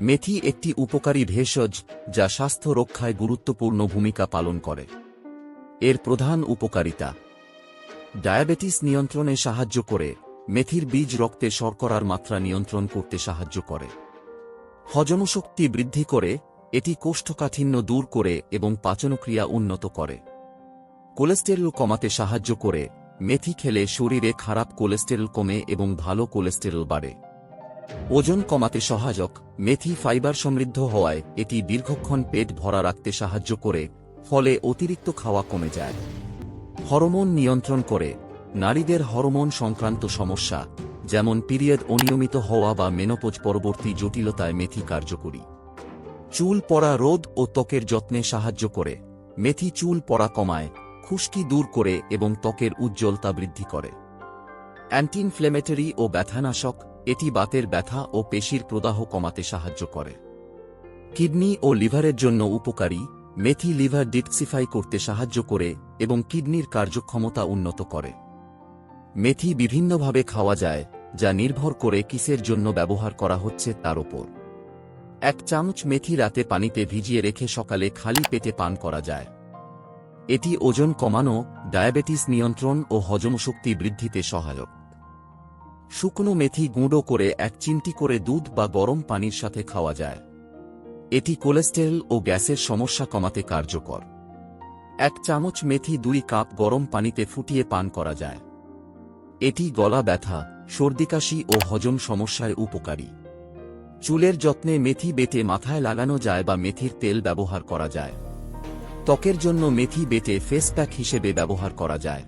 মেথি একটি উপকারী ভেষজ যা স্বাস্থ্য রক্ষায় গুরুত্বপূর্ণ ভূমিকা পালন করে। এর প্রধান উপকারিতা। ডায়াবেটিস নিয়ন্ত্রণে সাহায্য করে, মেথির বীজ রক্তে শর্করার মাত্রা নিয়ন্ত্রণ করতে সাহায্য করে। হজমশক্তি বৃদ্ধি করে, এটি কোষ্ঠকাঠিন্য দূর করে এবং পাচনক্রিয়া উন্নত করে। কোলেস্টেরল কমাতে সাহায্য করে, মেথি খেলে শরীরে খারাপ কোলেস্টেরল কমে এবং ভালো কোলেস্টেরল বাড়ে। ওজন কমাতে সহায়ক মেথি ফাইবার সমৃদ্ধ হওয়ায় এটি দীর্ঘক্ষণ পেট ভরা রাখতে সাহায্য করে, ফলে অতিরিক্ত খাওয়া কমে যায়। হরমোন নিয়ন্ত্রণ করে। নারীদের হরমোন সংক্রান্ত সমস্যা, যেমন পিরিয়ড অনিয়মিত হওয়া বা মেনোপোজ পরবর্তী জটিলতায় মেথি কার্যকরী। চুল পড়া রোদ ও ত্বকের যত্নে সাহায্য করে। মেথি চুল পড়া কমায়, খুশকি দূর করে এবং ত্বকের উজ্জ্বলতা বৃদ্ধি করে। অ্যান্টি ইনফ্লেমেটরি ও ব্যথানাশক এটি বাতের ব্যথা ও পেশির প্রদাহ কমাতে সাহায্য করে। কিডনি ও লিভারের জন্য উপকারী মেথি লিভার ডিটক্সিফাই করতে সাহায্য করে এবং কিডনির কার্যক্ষমতা উন্নত করে। মেথি বিভিন্নভাবে খাওয়া যায়, যা নির্ভর করে কিসের জন্য ব্যবহার করা হচ্ছে তার ওপর। এক চামচ মেথি রাতে পানিতে ভিজিয়ে রেখে সকালে খালি পেটে পান করা যায়। এটি ওজন কমানো, ডায়াবেটিস নিয়ন্ত্রণ ও হজমশক্তি বৃদ্ধিতে সহায়ক। শুকনো মেথি গুঁড়ো করে এক চিমটি করে দুধ বা গরম পানির সাথে খাওয়া যায়। এটি কোলেস্টেরল ও গ্যাসের সমস্যা কমাতে কার্যকর। এক চামচ মেথি দুই কাপ গরম পানিতে ফুটিয়ে পান করা যায়। এটি গলা ব্যথা সর্দিকাশি ও হজম সমস্যায় উপকারী। চুলের যত্নে মেথি বেটে মাথায় লাগানো যায় বা মেথির তেল ব্যবহার করা যায়। ত্বকের জন্য মেথি বেটে ফেস প্যাক হিসেবে ব্যবহার করা যায়।